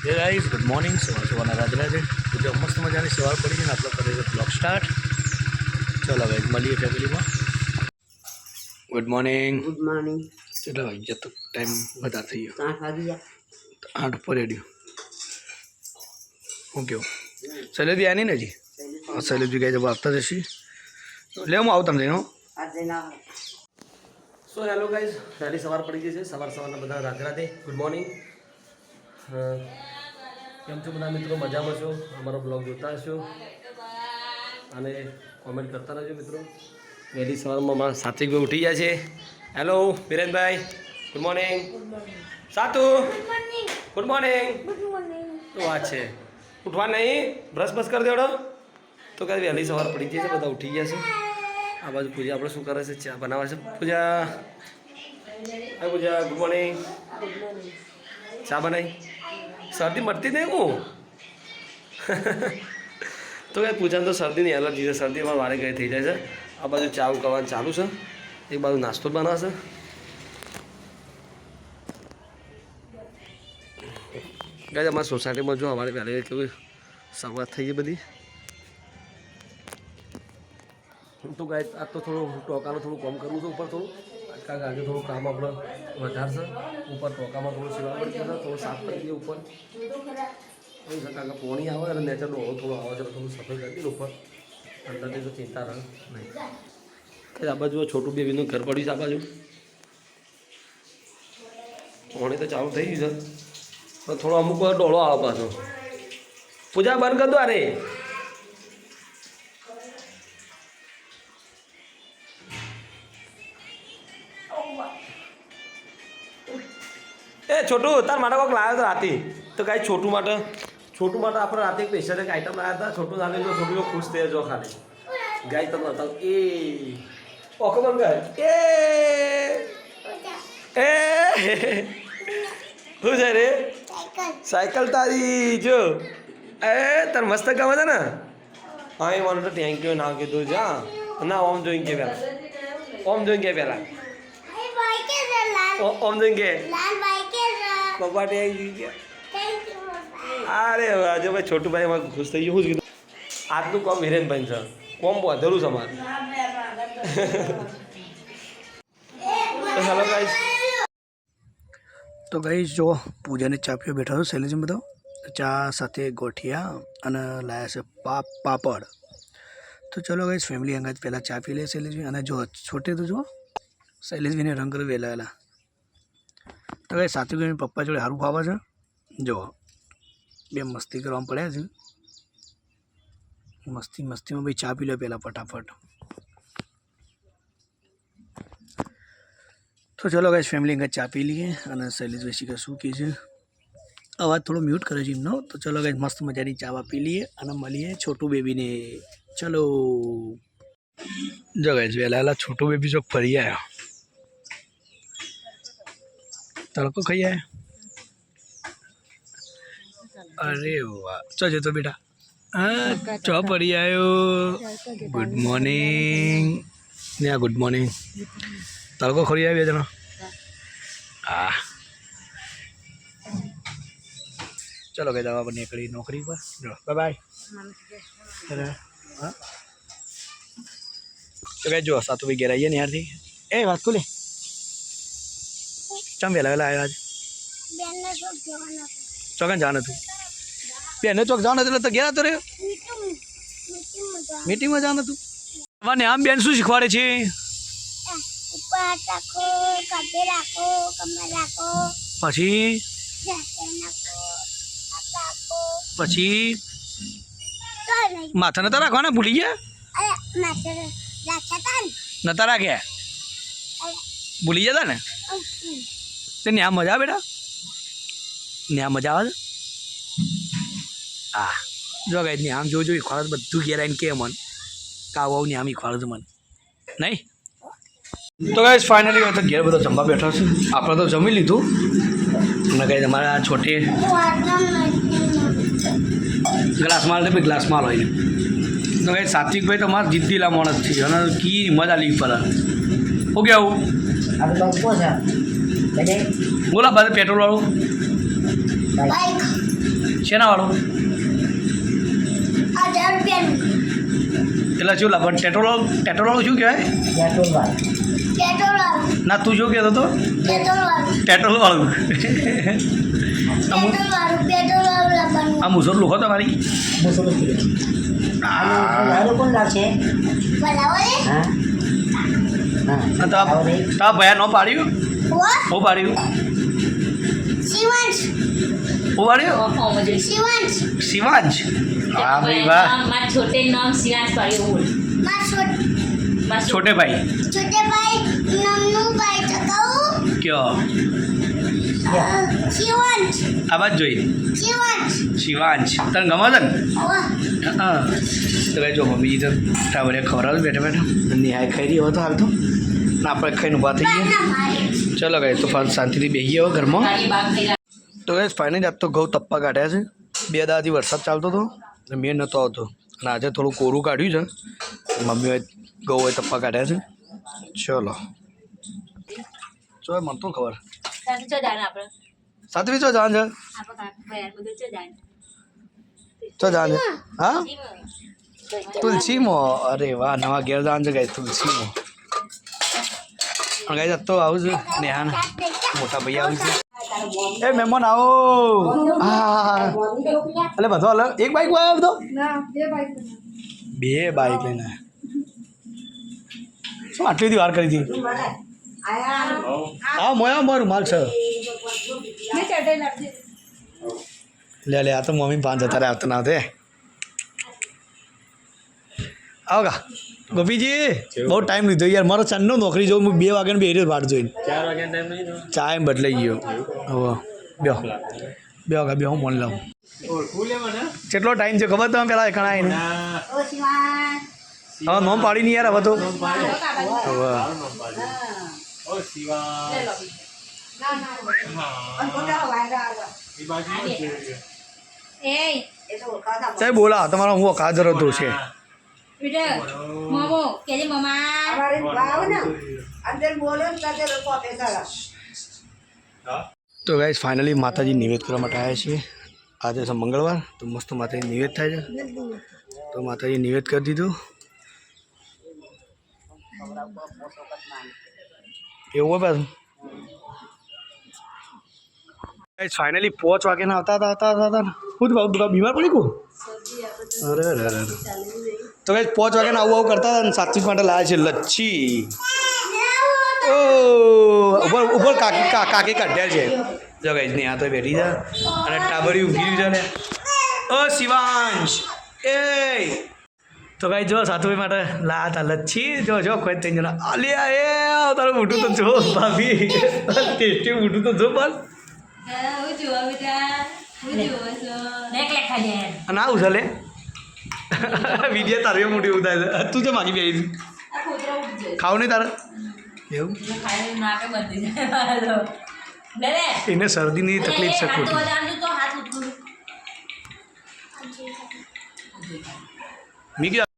Hey guys good morning સવાર સવારના રાધે રાધે બીજો મસ્ત મજાની સવાર પડી છે ને આપણો કરીએ છીએ બ્લોગ સ્ટાર્ટ ચલો ગાઈઝ મળીએ ફેમિલીમાં ગુડ મોર્નિંગ ગુડ મોર્નિંગ કેટલા વાગ્યા તો ટાઈમ વધારે થઈ ગયો આઠ વાગી ગયા આઠ ઉપર રેડ્યું હું કેવું શૈલેજી આની ને હજી હા શૈલેજી ગાઈ જવા આવતા જશે લે હું આવું તમને હો આજે ના સો હેલો ગાઈઝ વહેલી સવાર પડી ગઈ છે સવાર સવારના બધા રાધે રાધે ગુડ મોર્નિંગ કેમ છો બધા મિત્રો? મજામાં છો? અમારો બ્લોગ જોતા હશો? અને કોમેન્ટ કરતા રહેજો મિત્રો. વહેલી સવારમાં અમારા સાત્વિકભાઈ ઉઠી ગયા છે. હેલો વિરેનભાઈ. ગુડ મોર્નિંગ સાતુ. ગુડ મોર્નિંગ શું વાત છે? ઉઠવા નહીં? બ્રશ બ્રશ કરી દેવડો. તો કાંઈ વહેલી સવાર પડી ગઈ છે બધા ઉઠી ગયા છે. આ બાજુ પૂજા આપણે શું કરે છે? ચા બનાવે છે? પૂજા. હા પૂજા. ગુડ મોર્નિંગ ચા બનાવી? શરદી મરતી નહીં હું? તો કંઈ પૂજાને તો શરદીની એલર્જી છે શરદીમાં વારે કંઈ થઈ જાય છે. આ બાજુ ચા ઉકાળવાનું ચાલુ છે. એક બાજુ નાસ્તો બનાવશે. ગાય અમારી સોસાયટીમાં જો અમારે પહેલાં કેવી શરૂઆત થઈ ગઈ બધી. તો ગાય આ તો થોડું ટોકાનું થોડું કામ કરવું છે ઉપર થોડું. કારણ કે આજે થોડું કામ આપણે વધારશે. ઉપર ટોકામાં થોડું સિવા પડી જશે થોડું સાફ કરી દઈએ ઉપર કારણ કે પોણી આવે અને નેચર ડોળો થોડો આવે છે, થોડું સફાઈ કરી દઈએ ઉપર. અંદરથી તો ચિંતા રહે નહીં. આ બાજુ છોટું બેબીનું ઘર પડ્યું છે આ બાજુ. પોણી તો ચાલુ થઈ ગયું છે. પણ થોડો અમુક વાર ડોળો આવે પાછો. પૂજા બંધ કર દો અરે એ છોટું તાર માટે કોઈક લાવ્યો તો રાતે તો કાંઈ છોટું માટે છોટું માટે આપણે રાતે એક સ્પેશિયલ એક આઈટમ લાવ્યા હતા છોટું નાખે જો છોટું ખુશ થઈ જો ખાલી ગાય તમને બતાવું એ ઓકે બંધ કર એ એ શું છે રે સાયકલ તારી જો એ તાર મસ્ત ગમે છે ને હા એ મને તો થેન્ક યુ ના કીધું છે હા ના ઓમ જોઈને કે પહેલાં ઓમ જોઈને કે પહેલાં ઓ- ઓમ જોઈને કે પપ્પા ટેક આવી ગયા અરે આજે ભાઈ છોટું ભાઈ એમાં ખુશ થઈ ગયું શું કીધું આજનું કોમ હિરેનભાઈ છે કોમ વધેલું છે અમારે તો હેલો ગાઈસ તો ગઈ જો પૂજાને ચા પીવા બેઠો હતો શૈલેજી બધો ચા સાથે ગોઠિયા અને લાયા છે પાપ પાપડ તો ચલો ગઈ ફેમિલી અંગત પહેલાં ચા પી લે શૈલેજી અને જો છોટે તો જો શૈલેષભાઈને રંગ વેલાયેલા તો સાચું સાત્વિક પપ્પા જોડે સારું ફાવે છે? જો, બે મસ્તી કરવામાં પડ્યા છે. મસ્તી મસ્તીમાં ભાઈ ચા પી લો પહેલાં ફટાફટ. તો ચલો ગાઈશ ફેમિલી અંગત ચા પી લઈએ અને શૈલેષ વેશિકા શું કહે છે? અવાજ થોડો મ્યુટ કરે છે એમનો. તો ચલો ગાઈસ મસ્ત મજાની ચા પી લઈએ અને મળીએ છોટું બેબીને. ચલો. જો ગાઈશ વહેલા છોટું બેબી જો ફરી આવ્યો તડકો ખાઈ આવ્યો અરે વાહ. ચો બેટા. હા, ચો પડી આવ્યો ગુડ મોર્નિંગ ને ગુડ મોર્નિંગ તડકો ખોરી આવ્યો જણો? હા. ચલો કઈ દવા પર નીકળી નોકરી પર. જો બાય બાય હા. તો કઈ જો સાતું ભાઈ ઘેર આવીએ ને યારથી. એ વાત ખુલે. ચમ વહેલા વહેલા આવ્યા આજ? ચોકન જવાનું હતું. બેને ચોક જવાનું હતું એટલે તો ગયા તો રે મીટિંગમાં જવાનું. હતું? મને આમ બેન શું શીખવાડે છે? પછી? પછી? માથા નતા રાખવાના? ભૂલી ગયા? નતા રાખ્યા? ભૂલી જતા ને? તે ન્યા મજા આવે બેટા? ન્યા મજા આવે? હા જો કઈ નહીં આમ જોજો ખોરાક બધું ઘેરાઈને કે મન. કાવ આવું આમ ખોરાક મન. નહીં? તો ગાઈસ ફાઇનલી તો ઘેર બધો જમવા બેઠો છે. આપણે તો જમી લીધું. અને કઈ આ છોટી ગ્લાસમાં લે ગ્લાસમાં લઈને તો કઈ સાત્વિકભાઈ તો મારા જીદ્દીલા માણસ છે. અને કી મજા લીધી પર ઓકે કેવું? આ તો બંકો છે બધે બોલા ભાઈ પેટ્રોલ વાળું. શેના વાળું? એટલે શું લાભ? પેટ્રોલ વાળું? શું કહેવાય? પેટ્રોલ વાળું. ના તું શું કહેતો હતો? પેટ્રોલ વાળું. પેટ્રોલ પેટ્રોલ આ મુસર લોકો તમારી? ભયા ન પાડ્યું? ઓ હું પાડ્યું શિવાંશ હું પાડ્યું શિવાંશ શિવાંશ હા ભાઈ વાહ મારા છોટે નામ શિવાંશ પાડ્યું છોટ મારા છોટે ભાઈ છોટે ભાઈ નામનું ભાઈ ચકાવું કયો શિવાંશ આ બાજ જોઈ શિવાંશ શિવાંશ તને ગમે છે ને હા તો ભાઈ જો મમ્મી તો ટાવરે ખવડાવે બેઠા બેઠા નિહાય ખાઈ રહી હોય તો હાલ તો ના આપણે ખાઈને ઊભા થઈ ગયા ચલો તો ફાલ શાંતિથી બેસી આવો ઘરમાં. તો ગઈ ફાઇનલી આજ તો ઘઉં તપ્પા કાઢ્યા છે. બે દાદાથી વરસાદ ચાલતો હતો અને મેં નહોતો આવતો. અને આજે થોડું કોરું કાઢ્યું છે. મમ્મીઓએ ઘઉં હોય તપ્પા કાઢ્યા છે. ચલો. ચો મને તો ખબર? સાતવી ચો જાણ છે? ચો જાણે ચો જાણ છે? હા? તુલસીમાં. અરે વાહ નવા ઘેર જાણ છે ગાય તુલસીમાં. ગાય જતો આવું છું. નેહાન મોટા ભાઈ આવું છે. એ મહેમાન આવો. એટલે બધો હલો એક બાઈક આવ્યો બધો? બે બાઈક લઈને. શું આટલી બધી વાર કરી હતી? હા મોયા મારું માલ છે. લે લે આ તો મમ્મી પાંચ જતા રહ્યા આવતા ના તે આવો કા ગોપીજી બહુ ટાઈમ લીધો યાર. મારો ચાંદનો નોકરી જોઉં હું બે વાગ્યાને બે વાટ જોઈને. ચાર વાગ્યાનો ટાઈમ નહીં એમ બદલાઈ ગયો. હવે બે બે વાગ્યા બે હું ફોન લઉં કેટલો ટાઈમ છે? ખબર તમે પેલા એકણા આવીને હવે નોમ પાડી નહીં યાર હવે તો. હવે. સાહેબ બોલા. તમારો હું કાજર હતો છે. બેટા મોમો કેજે મમા તો ગાઈસ ફાઇનલી માતાજી નિવેદ કરવા માટે આવ્યા છીએ. આજે છે મંગળવાર તો મસ્ત માતાજી નિવેદ થાય છે. તો માતાજી નિવેદ કરી દીધું. એવું હોય પાછું? ફાઇનલી પાંચ વાગ્યાના આવતા હતા આવતા હતા તો બીમાર પડી ગયું? અરે અરે અરે અરે. તો ગાઈસ પાંચ વાગ્યાને આવું આવું કરતા હતા ને સાત્વિક માટે લાવ્યા છે લચ્છી. ઓ ઉપર ઉપર કાકી કા- કાકી કાઢ્યા છે. જો ગાઈસ ને આ તો બેઠી છે અને ટાબરી ઊભી રહ્યું છે ને. ઓ શિવાંશ. એ. તો ભાઈ જો સાતુભાઈ માટે લા હતા લચ્છી. જો જો કોઈ થઈ જણા અલ્યા એ તારું મોટું તો જો ભાભી. ટેસ્ટી મોટું તો જો બસ છે જોવા વીડિયો તારી મોટી છે તું જે માગી બે આ કૂતરો ખાવ નહીં તારે એવું એને શરદીની તકલીફ છે મી ખોટી તો